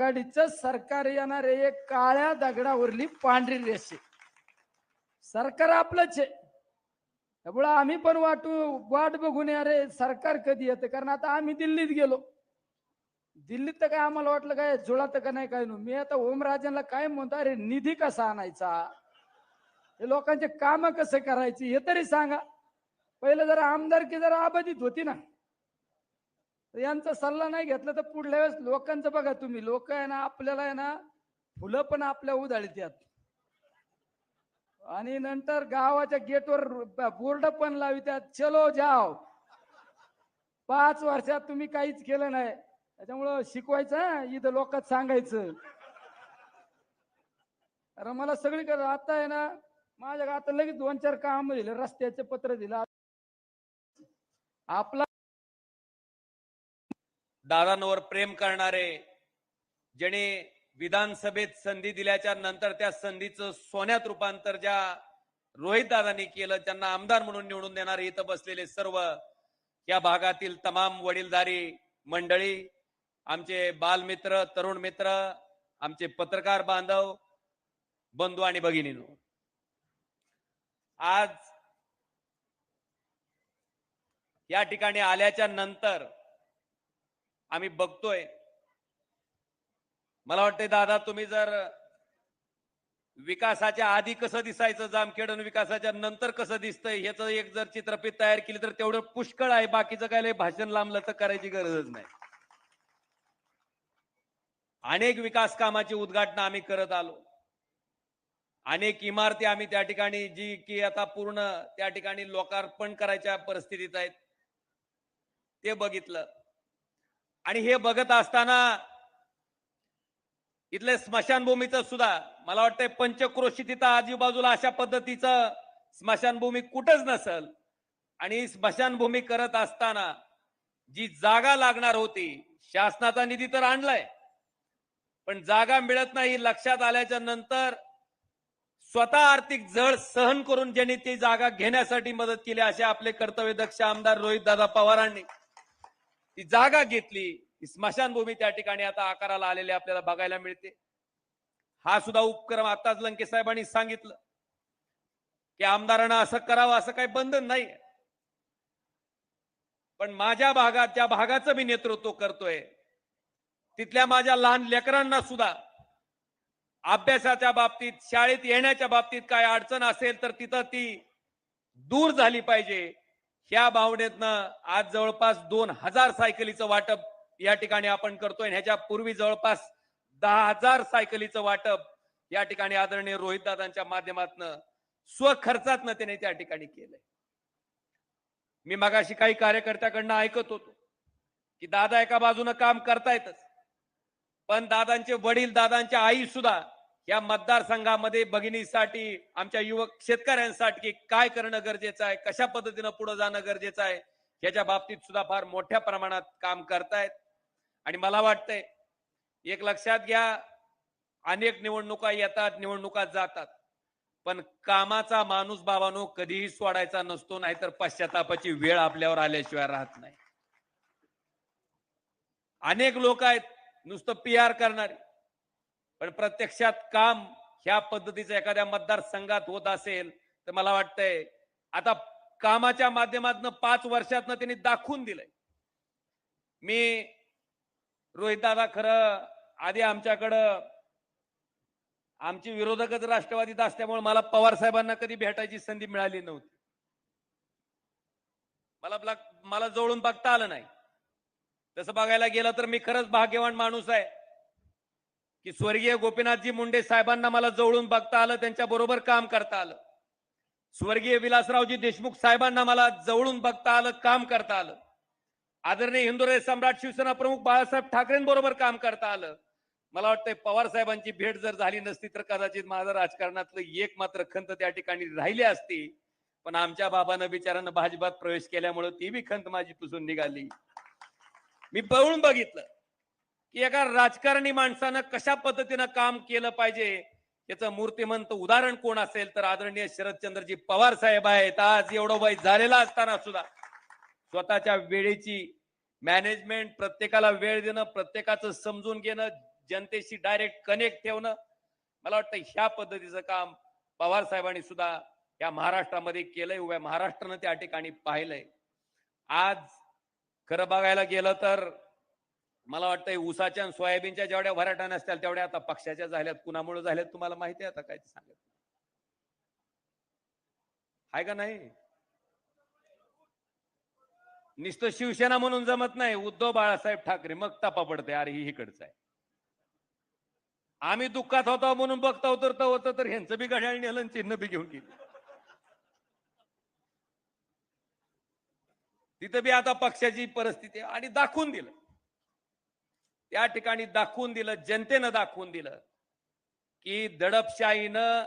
आघाडीचं सरकार येणार आहे एक काळ्या दगडावरली पांढरी रेषे. सरकार आपलंच आहे. त्यामुळं आम्ही पण वाटू वाट बघून या रे सरकार कधी येतं? कारण आता आम्ही दिल्लीत गेलो. दिल्लीत तर काय आम्हाला वाटलं काय जुळात का नाही काय मी आता ओमराजांना काय म्हणतो अरे निधी कसा आणायचा? हे लोकांचे काम कसं करायची हे तरी सांगा. पहिलं जरा आमदारकी जरा अबाधित होती ना. यांचा सल्ला नाही घेतला तर पुढल्या वेळेस लोकांचं बघा तुम्ही. लोक आहे ना आपल्याला आहे ना फुलं पण आपल्या उधाळीत यात आणि नंतर गावाच्या गेटवर बोर्ड पण लावितात. चलो जाओ. पाच वर्षात तुम्ही काहीच केलं नाही. त्याच्यामुळं शिकवायचं इथं लोकात सांगायचं. अरे मला सगळीकडे आता आहे ना माझ्या आता लगेच दोन चार काम दिले रस्त्याचे पत्र दिलं. आपला दादांवर प्रेम करणारे ज्याने विधानसभेत संधी दिल्याच्या नंतर त्या संधीचं सोन्यात रूपांतर ज्या रोहित दादांनी केलं त्यांना आमदार म्हणून निवडून देणारे इथं बसलेले सर्व या भागातील तमाम वडीलधारी मंडळी आमचे बालमित्र तरुण मित्र आमचे पत्रकार बांधव बंधू आणि भगिनीनो आज या ठिकाणी आल्याच्यानंतर आम्ही बघतोय. मला वाटतंय दादा तुम्ही जर विकासाच्या आधी कसं दिसायचं जामखेड आणि विकासाच्या नंतर कसं दिसतंय ह्याचं एक जर चित्रपट तयार केली तर तेवढं पुष्कळ आहे. बाकीचं काय लय भाषण लांबलं तर करायची गरजच नाही. अनेक विकास कामाची उद्घाटन आम्ही करत आलो. अनेक इमारती आम्ही त्या ठिकाणी जी की आता पूर्ण त्या ठिकाणी लोकार्पण करायच्या परिस्थितीत आहेत ते बघितलं. आणि हे बघत असताना इथले स्मशानभूमीचं सुद्धा मला वाटतंय पंचक्रोशी तिथं आजूबाजूला अशा पद्धतीचं स्मशानभूमी कुठंच नसल. आणि स्मशानभूमी करत असताना जी जागा लागणार होती शासनाचा निधी तर आणलाय. पण जागा मिळत नाही लक्षात आल्याच्यानंतर स्वतः आर्थिक जळ सहन करून ज्यांनी ती जागा घेण्यासाठी मदत केली असे आपले कर्तव्यदक्ष आमदार रोहित दादा पवारांनी. ती जागा घेतली स्मशानभूमी त्या ठिकाणी आता आकाराला आलेली आपल्याला बघायला मिळते. हा सुद्धा उपक्रम आताच लंके साहेबांनी सांगितलं की आमदारांना असं करावं असं काही बंधन नाही. पण माझ्या भागात ज्या भागाचं मी नेतृत्व करतोय तिथल्या माझ्या लहान लेकरांना सुद्धा अभ्यासाच्या बाबतीत शाळेत येण्याच्या बाबतीत काय अडचण असेल तर तिथं ती दूर झाली पाहिजे. ह्या भावनेतनं आज जवळपास दोन हजार सायकलीचं वाटप या ठिकाणी आपण करतोय ह्याच्या पूर्वी जवळपास दहा हजार सायकलीचं वाटप या ठिकाणी आदरणीय रोहित दादांच्या माध्यमातनं स्वखर्चातनं त्याने त्या ठिकाणी केलंय. मी मगाशी काही कार्यकर्त्याकडनं ऐकत होतो की दादा एका बाजूनं काम करतायतच पण दादांचे वडील दादांच्या आई सुद्धा या मतदारसंघामध्ये भगिनीसाठी आमच्या युवक शेतकऱ्यांसाठी काय करणं गरजेचं आहे? कशा पद्धतीनं पुढे जाणं गरजेचं आहे? याच्या बाबतीत सुद्धा फार मोठ्या प्रमाणात काम करतायत. आणि मला वाटतंय एक लक्षात घ्या अनेक निवडणुका येतात निवडणुका जातात. पण कामाचा माणूस बाबानो कधीही सोडायचा नसतो नाहीतर पश्चातापाची वेळ आपल्यावर आल्याशिवाय राहत नाही. अनेक लोक आहेत नुसतं पी आर करणारे. पण प्रत्यक्षात काम ह्या पद्धतीचं एखाद्या मतदारसंघात होत असेल तर मला वाटतंय आता कामाच्या माध्यमातून पाच वर्षातनं त्यांनी दाखवून दिलंय. मी रोहित दादा खरं आधी आमच्याकडं आमची विरोधकच राष्ट्रवादीत असल्यामुळे मला पवार साहेबांना कधी भेटायची संधी मिळाली नव्हती. मला मला जवळून बघता आलं नाही. तसं बघायला गेलं तर मी खरंच भाग्यवान माणूस आहे. की स्वर्गीय गोपीनाथजी मुंडे साहेबांना मला जवळून बघता आलं त्यांच्या बरोबर काम करता आलं. स्वर्गीय विलासरावजी देशमुख साहेबांना मला जवळून बघता आलं काम करता आलं. आदरणीय हिंदुराय सम्राट शिवसेना प्रमुख बाळासाहेब ठाकरेंबरोबर काम करता आलं. मला वाटतंय पवार साहेबांची भेट जर झाली नसती तर कदाचित माझं राजकारणातलं एक मात्र खंत त्या ठिकाणी राहिली असती. पण आमच्या बाबानं बिचारानं भाजपात प्रवेश केल्यामुळे ती बी खंत माझी पुसून निघाली. मी पळून बघितलं. की एका राजकारणी माणसानं कशा पद्धतीनं काम केलं पाहिजे याचं मूर्तिमंत उदाहरण कोण असेल तर आदरणीय शरदचंद्रजी पवार साहेब आहेत. आज एवढं वय झालेला असताना सुद्धा स्वतःच्या वेळेची मॅनेजमेंट प्रत्येकाला वेळ देणं प्रत्येकाचं समजून घेणं जनतेशी डायरेक्ट कनेक्ट ठेवणं मला वाटतं ह्या पद्धतीचं काम पवार साहेबांनी सुद्धा या महाराष्ट्रामध्ये केलंय उभ्या महाराष्ट्रानं त्या ठिकाणी पाहिलंय. आज खरं बघायला गेलं तर मला वाटतंय उसाच्या आणि सोयाबीनच्या जेवढ्या भराटा नसतील तेवढ्या आता पक्षाच्या झाल्यात. कुणामुळे झाल्यात तुम्हाला माहिती आहे आता काय सांगत आहे का नाही? नुसतं शिवसेना म्हणून जमत नाही. उद्धव बाळासाहेब ठाकरे मग तपा पडते अरे ही इकडचं आहे. आम्ही दुःखात होतो म्हणून बघता तर तर होतं तर ह्यांचं बी घड्याळ नेलं आणि चिन्ह बी घेऊन गेली. तिथं बी आता पक्षाची परिस्थिती आणि दाखवून दिलं. त्या ठिकाणी दाखवून दिलं जनतेनं दाखवून दिलं की दडपशाहीनं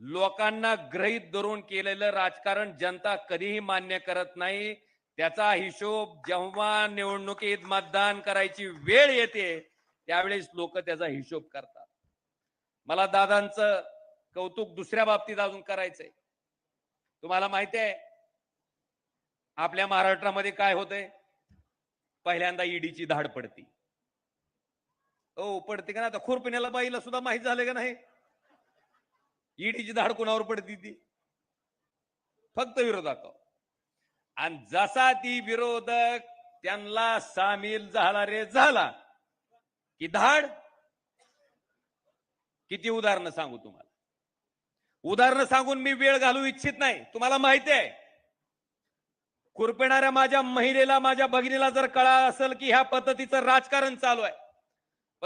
लोकांना ग्रहित धरून केलेलं राजकारण जनता कधीही मान्य करत नाही. त्याचा हिशोब जेव्हा निवडणुकीत मतदान करायची वेळ येते त्यावेळेस लोक त्याचा हिशोब करतात. मला दादांचं कौतुक दुसऱ्या बाबतीत अजून करायचंय. तुम्हाला माहिती आहे आपल्या महाराष्ट्रामध्ये काय होतंय? पहिल्यांदा ईडीची धाड पडती. हो पडते का ना आता? खुरपिण्याला बाईला सुद्धा माहीत झालं का नाही? ईडीची धाड कुणावर पडती ती? फक्त विरोधक. आणि जसा ती विरोधक त्यांना सामील झाला रे झाला. की धाड? किती उदाहरणं सांगू तुम्हाला? उदाहरणं सांगून मी वेळ घालू इच्छित नाही. तुम्हाला माहिती आहे. खुरपिणाऱ्या माझ्या महिलेला माझ्या भगिनीला जर कळा असेल की ह्या पद्धतीचं राजकारण चालू आहे.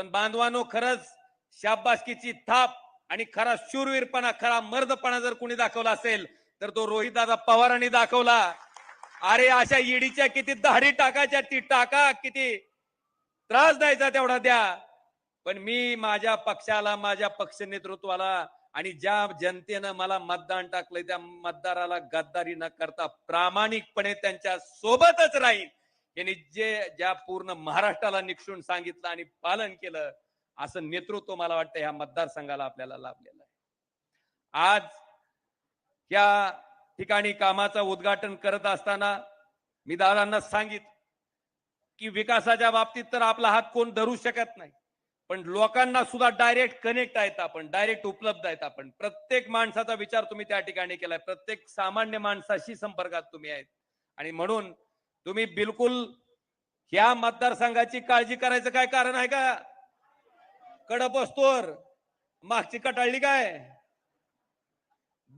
पण बांधवानो खरंच शाबासकीची थाप आणि खरा शूरवीरपणा खरा मर्दपणा जर कोणी दाखवला असेल तर तो रोहितदादा पवारांनी दाखवला. अरे अशा ईडीच्या किती दाढी टाकायच्या ती टाका किती त्रास द्यायचा तेवढा द्या. पण मी माझ्या पक्षाला माझ्या पक्ष नेतृत्वाला आणि ज्या जनतेनं मला मतदान टाकलंय त्या मतदाराला गद्दारी न करता प्रामाणिकपणे त्यांच्या सोबतच राहील यांनी जे ज्या पूर्ण महाराष्ट्राला निक्षून सांगितलं आणि पालन केलं असं नेतृत्व मला वाटतं ह्या मतदारसंघाला आपल्याला लाभलेलं आहे. आज या ठिकाणी कामाचं उद्घाटन करत असताना मी दादांना सांगित की विकासाच्या बाबतीत तर आपला हात कोण धरू शकत नाही पण लोकांना सुद्धा डायरेक्ट कनेक्ट आहेत आपण डायरेक्ट उपलब्ध आहेत आपण. प्रत्येक माणसाचा विचार तुम्ही त्या ठिकाणी केलाय प्रत्येक सामान्य माणसाशी संपर्कात तुम्ही आहेत. आणि म्हणून तुम्ही बिलकुल ह्या मतदारसंघाची काळजी करायचं काय कारण आहे का? कडप असतोर मागची कटाळली काय?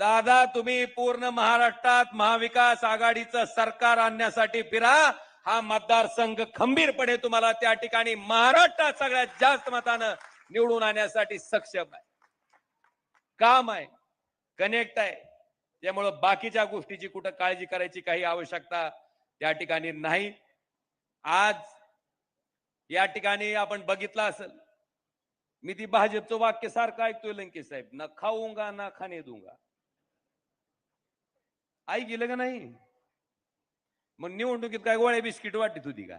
दादा तुम्ही पूर्ण महाराष्ट्रात महाविकास आघाडीचं सरकार आणण्यासाठी फिरा. हा मतदारसंघ खंबीरपणे तुम्हाला त्या ठिकाणी महाराष्ट्रात सगळ्यात जास्त मतानं निवडून आणण्यासाठी सक्षम आहे. काम आहे. कनेक्ट आहे. त्यामुळं बाकीच्या गोष्टीची कुठं काळजी करायची काही आवश्यकता त्या ठिकाणी नाही. आज या ठिकाणी आपण बघितलं असेल. मी ती भाजपचं वाक्य सारखं ऐकतोय लंकेश साहेब. ना खाऊंगा ना खाणे दूंगा. आई गेलं का नाही? मग निवडणुकीत काय गोळ्या बिस्किट वाटत होती का?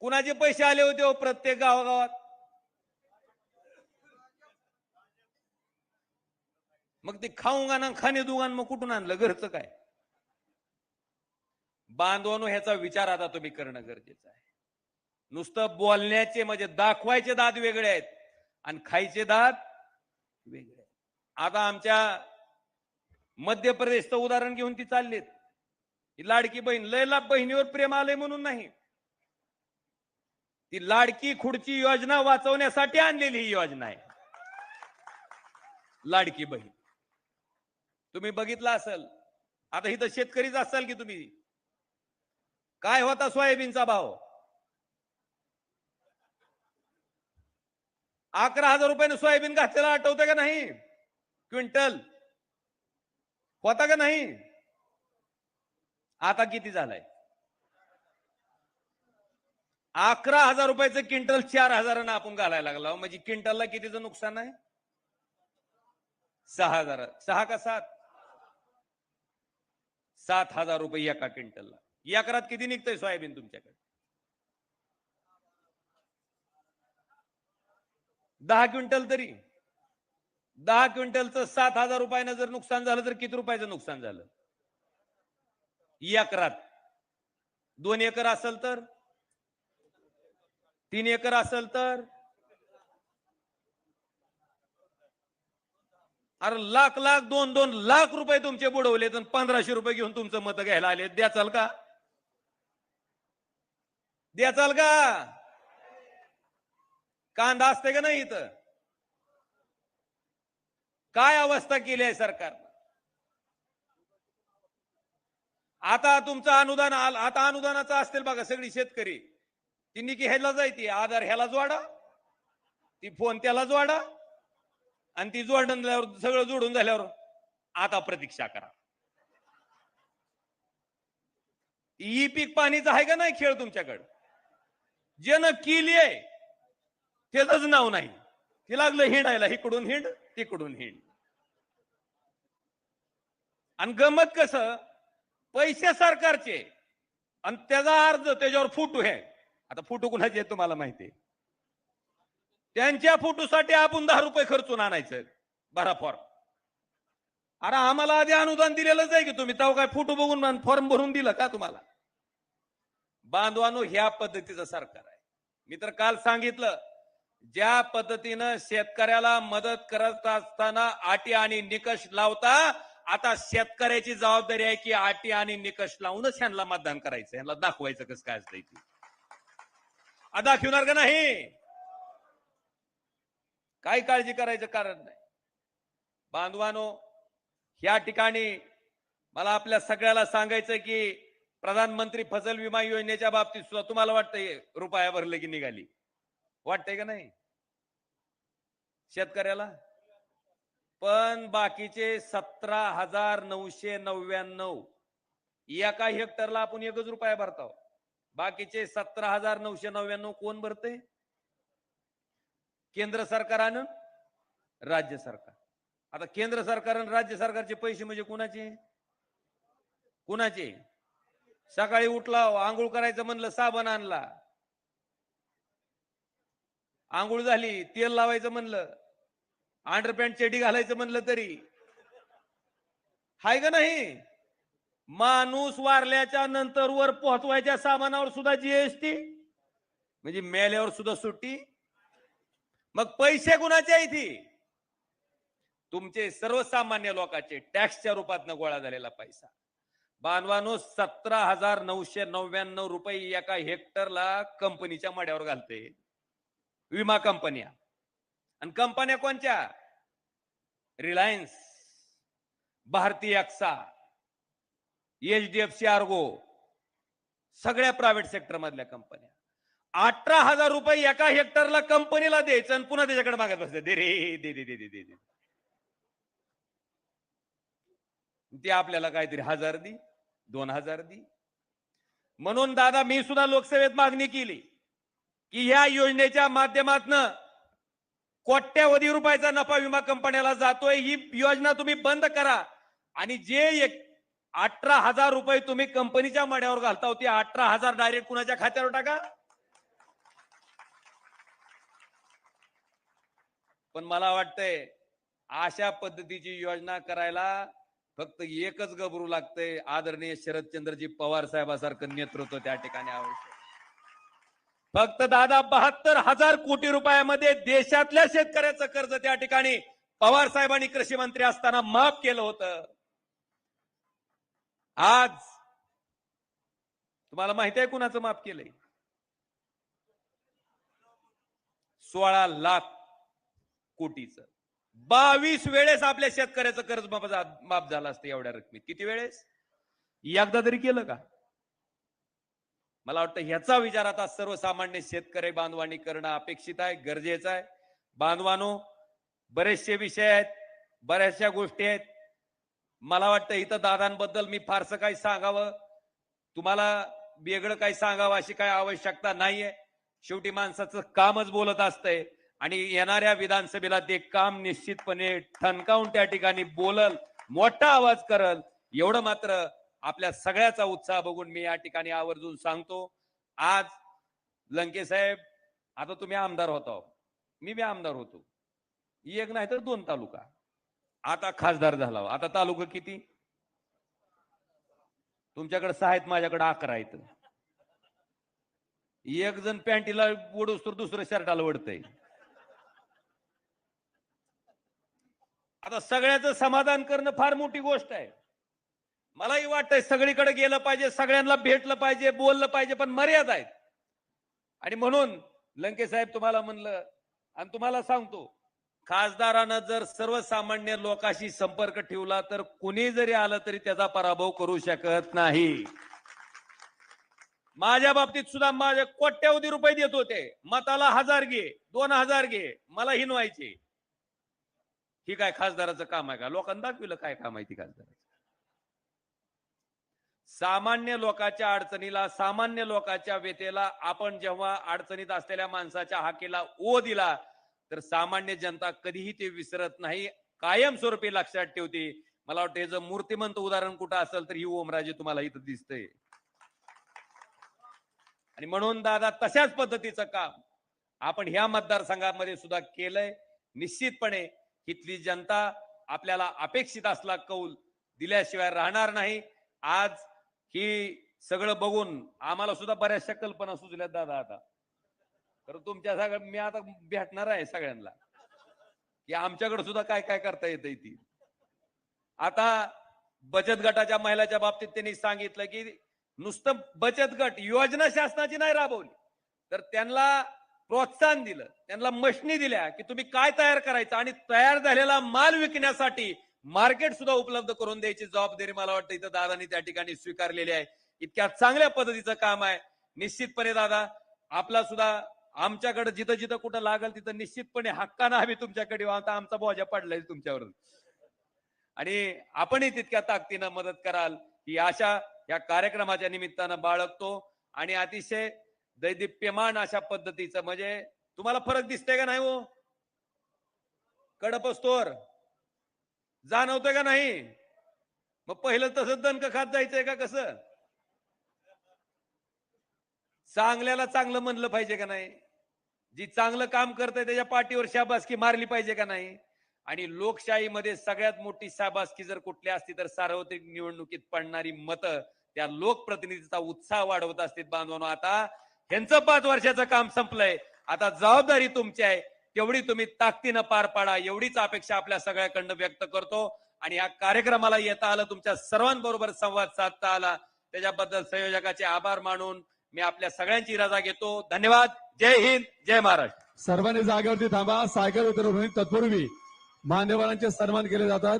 कुणाचे पैसे आले होते हो प्रत्येक गावागावात? मग ते खाऊंगा ना खाणे दुगान मग कुठून आणलं? घरचं काय? बांधवानो ह्याचा विचार आता तुम्ही करणं गरजेचं आहे. नुसतं बोलण्याचे म्हणजे दाखवायचे दात वेगळे आहेत आणि खायचे दात वेगळे आहेत. आता आमच्या मध्य प्रदेशचं उदाहरण घेऊन ती चाललीत. ही लाडकी बहीण लयला बहिणीवर प्रेम आलंय म्हणून नाही. ती लाडकी खुडची योजना वाचवण्यासाठी आणलेली ही योजना आहे. लाडकी बहीण. तुम्ही बघितलं असेल. आता इथं शेतकरीच असाल की तुम्ही? काय होता सोयाबीनचा भाव? अकरा हजार रुपयाने सोयाबीन घातलेला आठवतं का नाही? क्विंटल. होता का नाही? आता किती झालाय? अकरा हजार रुपयाचं क्विंटल चार हजारानं आपण घालायला लागला म्हणजे क्विंटलला कितीचं नुकसान आहे? सहा हजार. सहा का सात? सात हजार रुपये एका क्विंटलला. एकरात किती निघतंय सोयाबीन तुमच्याकडे? दहा क्विंटल तरी. दहा क्विंटलचं सात हजार रुपयानं जर नुकसान झालं तर किती रुपयाचं नुकसान झालं? एकरात. दोन एकर असेल तर? तीन एकर असेल तर? अरे लाख लाख दोन दोन लाख रुपये तुमचे बुडवले तर पंधराशे रुपये घेऊन तुमचं मत घ्यायला आले द्याचाल का? द्याचाल का? कांदा असते का नाही इथं? काय अवस्था केली आहे सरकार? आता तुमचं अनुदान आल- आता अनुदानाचं असतील बघा सगळी शेतकरी. ती निकी ह्याला जायती आधार ह्याला जोडा ती फोन त्याला जोडा आणि ती जोडून झाल्यावर सगळं जोडून झाल्यावर आता प्रतीक्षा करा. ई पीक पाणीचं आहे का नाही खेळ तुमच्याकडं? ज्यानं केली आहे त्याच नाव नाही. ते लागलं हिंडायला इकडून हिंड तिकडून हिंड. आणि गमत कस पैसे सरकारचे आणि त्याचा अर्ज त्याच्यावर फोटो आहे आता फोटो कुणाचे तुम्हाला माहिती आहे? त्यांच्या फोटोसाठी आपण दहा रुपये खर्चून आणायचं. बरा फॉर्म अरे आम्हाला आधी अनुदान दिलेलंच आहे की तुम्ही? तेव्हा काय फोटो बघून फॉर्म भरून दिलं का तुम्हाला? बांधवानो ह्या पद्धतीचं सरकार आहे. मी तर काल सांगितलं ज्या पद्धतीनं शेतकऱ्याला मदत करत असताना अटी आणि निकष लावता आता शेतकऱ्याची जबाबदारी आहे की अटी आणि निकष लावूनच ह्यांना मतदान करायचं. ह्यांना दाखवायचं कसं काय असतं आता दाखवणार का नाही? काही काळजी करायचं कारण नाही. बांधवानो या ठिकाणी मला आपल्या सगळ्याला सांगायचं की प्रधानमंत्री फसल विमा योजनेच्या बाबतीत सुद्धा तुम्हाला वाटतंय रुपया भरले की निघाली? वाटतंय का नाही? शेतकऱ्याला? पण बाकीचे सतरा हजार नऊशे नव्याण्णव एका हेक्टरला आपण एकच रुपया भरतो बाकीचे सतरा हजार नऊशे नव्याण्णव कोण भरते केंद्र सरकारानं राज्य सरकार. आता केंद्र सरकार आणि राज्य सरकारचे पैसे म्हणजे कुणाचे? कुणाचे? सकाळी उठला आंघोळ करायचं म्हणलं साबण आणला. आंघोळ झाली तेल लावायचं म्हणलं. अंडरपॅन्ट चेडी घालायचं म्हणलं तरी. हाय का नाही? माणूस वारल्याच्या नंतर वर पोहोचवायच्या सामानावर सुद्धा जीएसटी म्हणजे मेल्यावर सुद्धा सुट्टी? मग पैसे कुणाचे आहे तुमचे सर्वसामान्य लोकांचे. टॅक्सच्या रूपात गोळा झालेला पैसा. बांधवानो सतरा हजार नऊशे नव्याण्णव रुपये एका हेक्टरला कंपनीच्या मड्यावर घालते. विमा कंपन्या. आणि कंपन्या कोणत्या Reliance Bharti AXA H D F C ERGO. सगळ्या प्रायव्हेट सेक्टर मधल्या कंपन्या. अठरा हजार रुपये एका हेक्टरला कंपनीला द्यायचं आणि पुन्हा त्याच्याकडे मागत बसते. दे रे दे दे दे दे दे दे. ते आपल्याला काहीतरी हजार दी दोन हजार दी. म्हणून दादा मी सुद्धा लोकसभेत मागणी केली की ह्या योजनेच्या माध्यमातनं कोट्यावधी रुपयाचा नफा विमा कंपन्याला जातोय. ही योजना तुम्ही बंद करा. आणि जे एक अठरा हजार रुपये तुम्ही कंपनीच्या मड्यावर घालता हो, ते अठरा हजार डायरेक्ट कुणाच्या खात्यावर टाका? पण मला वाटतंय अशा पद्धतीची योजना करायला फक्त एकच गबरू लागतंय. आदरणीय शरदचंद्रजी पवार साहेबासारखं नेतृत्व त्या ठिकाणी आवश्यक फक्त दादा बहात्तर हजार कोटी रुपयामध्ये देशातल्या शेतकऱ्याचं कर्ज त्या ठिकाणी पवार साहेबांनी कृषी मंत्री असताना माफ केलं होतं. आज तुम्हाला माहिती आहे कुणाचं माफ केलंय? सोळा लाख कोटीचं. बावीस वेळेस आपल्या शेतकऱ्याचं कर्ज माफ झा- झालं असतं एवढ्या रकमेत. किती वेळेस? एकदा तरी केलं का? मला वाटतं ह्याचा विचार आता सर्वसामान्य शेतकरी बांधवांनी करणं अपेक्षित आहे गरजेचं आहे. बांधवानो बरेचसे विषय आहेत बऱ्याचशा गोष्टी आहेत. मला वाटतं इथं दादांबद्दल मी फारसं काही सांगावं. तुम्हाला वेगळं काही सांगावं अशी काही आवश्यकता नाहीये. शेवटी माणसाचं कामच बोलत असतंय. आणि येणाऱ्या विधानसभेला ते काम निश्चितपणे ठणकावून त्या ठिकाणी बोलल मोठा आवाज करल. एवढं मात्र आपल्या सगळ्याचा उत्साह बघून मी या ठिकाणी आवर्जून सांगतो. आज लंके साहेब आता तुम्ही आमदार होता. मी बी आमदार होतो. एक नाही तर दोन तालुका. आता खासदार झाला. आता तालुका किती? तुमच्याकडे सहा आहेत माझ्याकडे अकरा आहेत. एक जण पॅन्टीला ओढूस तर दुसरं शर्टाला ओढतंय. आता सगळ्याचं समाधान करणं फार मोठी गोष्ट आहे. मलाही वाटतंय सगळीकडे गेलं पाहिजे सगळ्यांना भेटलं पाहिजे बोललं पाहिजे पण मर्यादा आहेत. आणि म्हणून लंके साहेब तुम्हाला म्हणलं आणि तुम्हाला सांगतो खासदारानं जर सर्वसामान्य लोकांशी संपर्क ठेवला तर कुणी जरी आलं तरी त्याचा पराभव करू शकत नाही. माझ्या बाबतीत सुद्धा माझे कोट्यावधी रुपये देत होते. मताला हजार घे दोन हजार घे मला हिनवायचे. ही काय खासदाराचं काम आहे का? लोकांना दाखविलं काय काम आहे ती खासदाराचं? सामान्य लोकांच्या अडचणीला सामान्य लोकांच्या व्यथेला आपण जेव्हा अडचणीत असलेल्या माणसाच्या हाकेला ओ दिला तर सामान्य जनता कधीही ते विसरत नाही. कायमस्वरूपी लक्षात ठेवते. मला वाटतं याचं मूर्तिमंत उदाहरण कुठं असेल तर ही ओमराजे तुम्हाला इथं दिसतंय. आणि म्हणून दादा तशाच पद्धतीचं काम आपण ह्या मतदारसंघामध्ये सुद्धा केलंय. निश्चितपणे इथली जनता आपल्याला अपेक्षित असला कौल दिल्याशिवाय राहणार नाही. आज ही सगळं बघून आम्हाला सुद्धा बऱ्याचशा कल्पना सुचल्यात दादा आता. तर तुमच्या सगळं मी आता भेटणार आहे सगळ्यांना. की आमच्याकडे सुद्धा काय काय करता येते ती आता बचत गटाच्या महिलाच्या बाबतीत त्यांनी सांगितलं की नुसतं बचत गट योजना शासनाची नाही राबवली. तर त्यांना प्रोत्साहन दिलं. त्यांना मशनी दिल्या की तुम्ही काय तयार करायचं आणि तयार झालेला माल विकण्यासाठी मार्केट सुद्धा उपलब्ध करून द्यायची जबाबदारी मला वाटतं इथं दादानी त्या ठिकाणी स्वीकारलेली आहे. इतक्या चांगल्या पद्धतीचं काम आहे. निश्चितपणे दादा आपला सुद्धा आमच्याकडे जिथं जिथं कुठं लागल तिथं निश्चितपणे हक्कानं आम्ही तुमच्याकडे आता आमचा बोजा पडलाय तुमच्यावर आणि आपणही तितक्या ताकदीनं मदत कराल ही आशा या कार्यक्रमाच्या निमित्तानं बाळगतो. आणि अतिशय दैदिप्यमान अशा पद्धतीचं. म्हणजे तुम्हाला फरक दिसतोय का नाही हो? कडप असतोर का नाही? मग पहिलं तसं दणक खात जायचंय का कसं? चांगल्याला चांगलं म्हणलं पाहिजे का नाही? जी चांगलं काम करतंय त्याच्या पाठीवर शाबासकी मारली पाहिजे का नाही? आणि लोकशाहीमध्ये सगळ्यात मोठी शाबासकी जर कुठली असती तर सार्वत्रिक निवडणुकीत पडणारी मतं त्या लोकप्रतिनिधीचा उत्साह वाढवत असतील बांधवांनो. आता ह्यांचं पाच वर्षाचं काम संपलंय. आता जबाबदारी तुमची आहे. तेवढी तुम्ही ताकदीनं पार पाडा. एवढीच अपेक्षा आपल्या सगळ्याकडनं व्यक्त करतो. आणि या कार्यक्रमाला येता आलं तुमच्या सर्वांबरोबर संवाद साधता आला. त्याच्याबद्दल संयोजकाचे आभार मानून मी आपल्या सगळ्यांची रजा घेतो. धन्यवाद. जय हिंद. जय महाराष्ट्र. सर्वांनी जागेवरती थांबा. सायकल उतरवून तत्पूर्वी मान्यवरांचे सन्मान केले जातात.